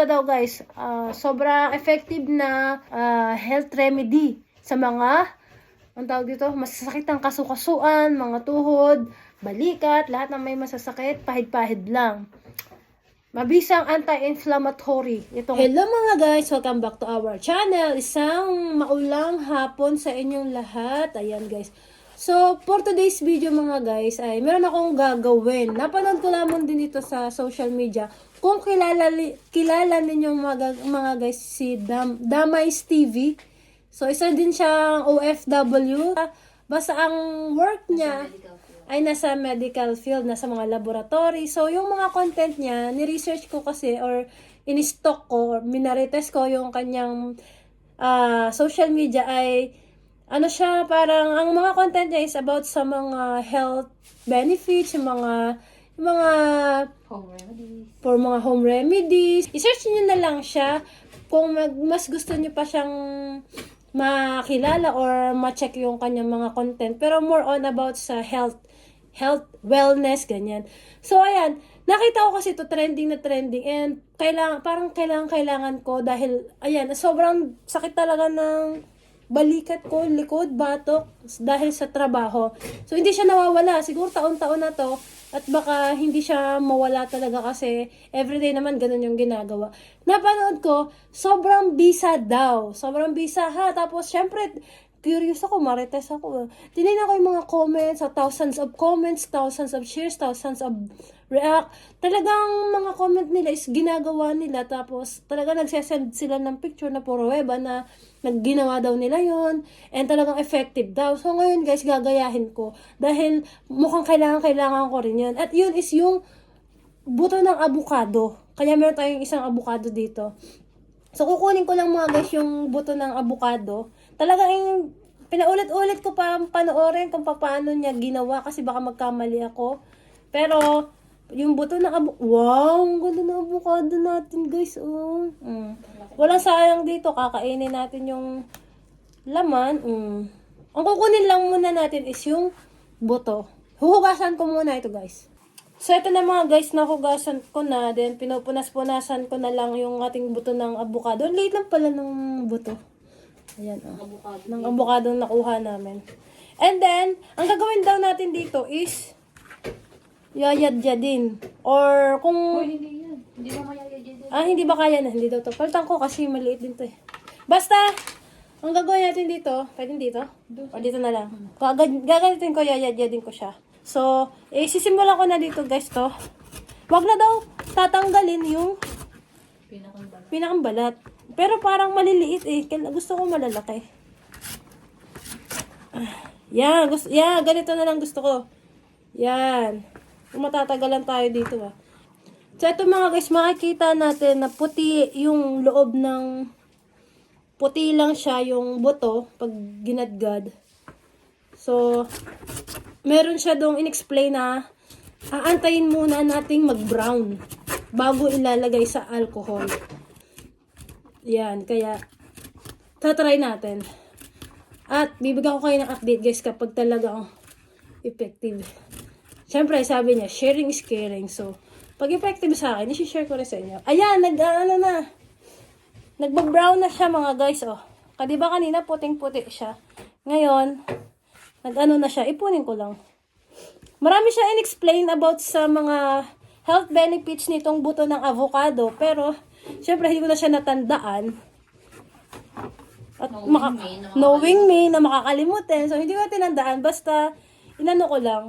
Daw guys, ah, sobrang effective na ah, health remedy sa mga ang tawag dito, masasakit ang kasukasuan, mga tuhod, balikat, lahat ng may masasakit, pahid-pahid lang. Mabisang anti-inflammatory. Ito. Hello mga guys! Welcome back to our channel. Isang maulang hapon sa inyong lahat. Ayan guys. So, for today's video mga guys, ay meron akong gagawin. Napanood ko lamang din ito sa social media. Kung kilala, kilala ninyo mga, mga guys si Dam, Damais TV. So, isa din siyang OFW. Basta ang work niya ay nasa medical field, nasa mga laboratory. So, yung mga content niya, ni-research ko kasi or in-stock ko or minarites ko yung kanyang ah, social media ay ano siya, parang ang mga content niya is about sa mga health benefits, yung mga yung mga Home remedies. for mga home remedies. I-search niyo na lang siya kung mag, mas gusto niyo pa siyang makilala or ma-check yung kanyang mga content. Pero more on about sa health, health, wellness, ganyan. So, ayan, nakita ko kasi to trending na trending and kailangan, parang kailangan, kailangan ko dahil, ayan, sobrang sakit talaga ng balikat ko, likod, batok, dahil sa trabaho. So, hindi siya nawawala. Siguro taon-taon na to. At baka hindi siya mawala talaga kasi everyday naman ganun yung ginagawa. Napanood ko, sobrang bisa daw. Sobrang bisa ha. Tapos, syempre, curious ako, marites ako. Tinignan ko yung mga comments, thousands of comments, thousands of shares, thousands of react. Talagang mga comment nila is ginagawa nila. Tapos, talaga nagsesend sila ng picture na puro weba na nagginawa daw nila yon and talagang effective daw. So, ngayon guys, gagayahin ko. Dahil mukhang kailangan-kailangan ko rin yan. At yun is yung buto ng avocado. Kaya meron tayong isang avocado dito. So, kukunin ko lang mga guys yung buto ng avocado. Talagang pinaulit-ulit ko pa panoorin kung paano niya ginawa kasi baka magkamali ako. Pero, yung buto ng avocado, wow, ang ganda ng avocado natin guys, oh. Mm. Walang sayang dito, kakainin natin yung laman. Mm. Ang kukunin lang muna natin is yung buto. Huhugasan ko muna ito guys. So, ito na mga guys, nahugasan ko na. Then, pinupunas-punasan ko na lang yung ating buto ng avocado. Ang liit lang pala ng buto. Ayan, oh. Avocado. Ng avocado na nakuha namin. And then, ang gagawin daw natin dito is yayad-yadin. Or kung... Uy, hindi yan. Hindi mo mayayagyan din. Ah, hindi ba kaya na? Hindi daw to. Palitan ko kasi maliit din to eh. Basta, ang gagawin natin dito, pwede dito? O dito na lang. Gagalitin ko, yayad-yadin ko siya. So, eh, sisimulan ko na dito guys to. Wag na daw tatanggalin yung Pinakang bala. pinakang balat. Pero parang maliliit eh. Gusto ko malalaki. Ah, Yan, gusto, yan, ganito na lang gusto ko. Yan. Matatagalan tayo dito ah. So ito mga guys, makikita natin na puti yung loob ng puti lang siya yung buto pag ginadgad. So, meron siya dong in-explain na aantayin muna nating mag-brown bago ilalagay sa alcohol. Yan, kaya tatry natin. At bibigyan ko kayo ng update guys kapag talagang effective. Siyempre, sabi niya, sharing is caring. So, pag effective sa akin, isi-share ko rin sa inyo. Ayan, nag, ano na, nagba-brown na siya mga guys, oh. Kadi ba kanina puting-puti siya? Ngayon, nag-ano na siya, ipunin ko lang. Marami siya in-explain about sa mga health benefits nitong buto ng avocado. Pero, syempre, hindi ko na siya natandaan. At Knowing maka- me na knowing me na makakalimutin. So, hindi ko na tinandaan. Basta, inano ko lang.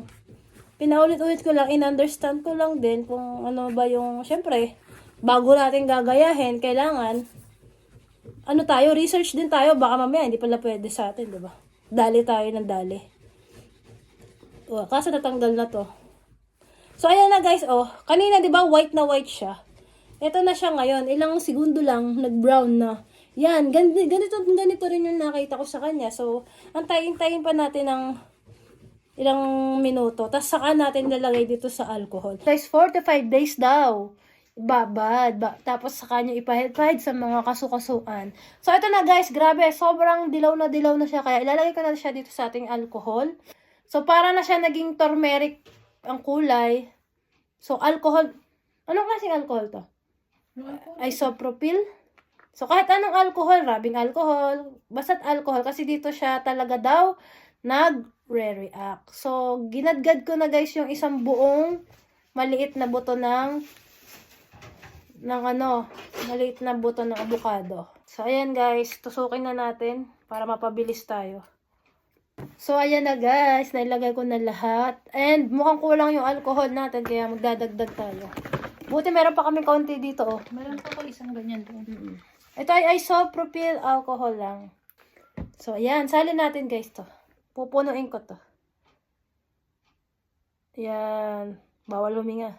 Pinaulit-ulit ko lang, in-understand ko lang din kung ano ba yung, syempre, bago natin gagayahin, kailangan, ano tayo, research din tayo, baka mamaya hindi pala pwede sa atin, di ba? Dali tayo ng dali. Oh, kaso natanggal na to. So, ayan na guys, oh. Kanina, di ba, white na white siya. Ito na siya ngayon. Ilang segundo lang, nag-brown na. Yan, ganito, ganito, rin yung nakita ko sa kanya. So, antayin-tayin pa natin ng ilang minuto. Tapos saka natin lalagay dito sa alcohol. Guys, 4 to 5 days daw. Babad. Ba, tapos saka nyo ipahid-pahid sa mga kasukasuan. So, ito na guys, grabe. Sobrang dilaw na dilaw na siya. Kaya ilalagay ko na siya dito sa ating alcohol. So, para na siya naging turmeric ang kulay. So, alcohol. Anong klaseng alcohol to? isopropyl. So, kahit anong alcohol, rabing alcohol, basta't alcohol, kasi dito siya talaga daw nag-re-react. So, ginadgad ko na guys yung isang buong maliit na buto ng ng ano, maliit na buto ng avocado. So, ayan guys, tusukin na natin para mapabilis tayo. So, ayan na guys, nailagay ko na lahat. And mukhang kulang yung alcohol natin, kaya magdadagdag tayo. Buti meron pa kami kaunti dito, oh. Meron pa ko isang ganyan doon. Ito ay isopropyl alcohol lang. So, ayan. Salin natin, guys, to. Pupunuin ko to. Ayan. Bawal huminga.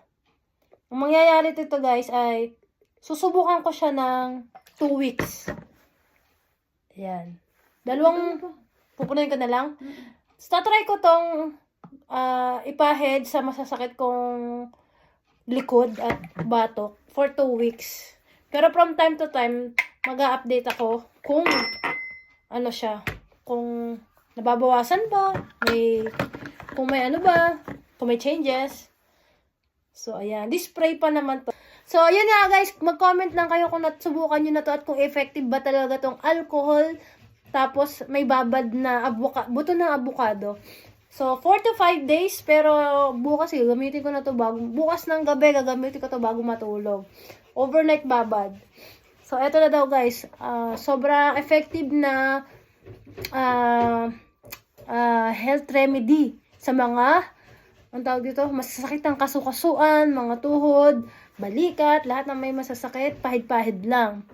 Ang mangyayari dito, guys, ay susubukan ko siya ng 2 weeks. Ayan. Dalawang... Pupunuin ko na lang. So, tatry ko tong ah, ipahid sa masasakit kong likod at batok for 2 weeks. Pero from time to time, mag update ako kung ano siya, kung nababawasan ba, may, kung may ano ba, kung may changes. So, ayan. This spray pa naman to. So, yun nga guys, mag-comment lang kayo kung natsubukan nyo na to at kung effective ba talaga tong alcohol. Tapos, may babad na abuka, buto ng avocado. So, 4 to 5 days, pero bukas eh, gamitin ko na to bago, bukas ng gabi, gagamitin ko to bago matulog. Overnight babad. So, eto na daw guys, ah, sobrang effective na ah, ah, health remedy sa mga, ang tawag dito, masasakit ang kasukasuan, mga tuhod, balikat, lahat ng may masasakit, pahid-pahid lang.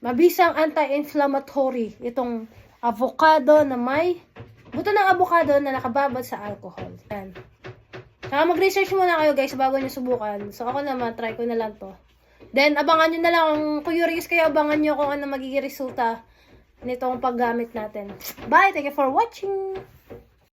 Mabisang anti-inflammatory itong avocado na may buto ng avocado na nakababad sa alcohol. Yan. Saka mag-research muna kayo guys bago nyo subukan. So ako naman, try ko na lang to. Then, abangan nyo na lang, kung curious kayo, abangan nyo kung ano magiging resulta nitong paggamit natin. Bye! Thank you for watching!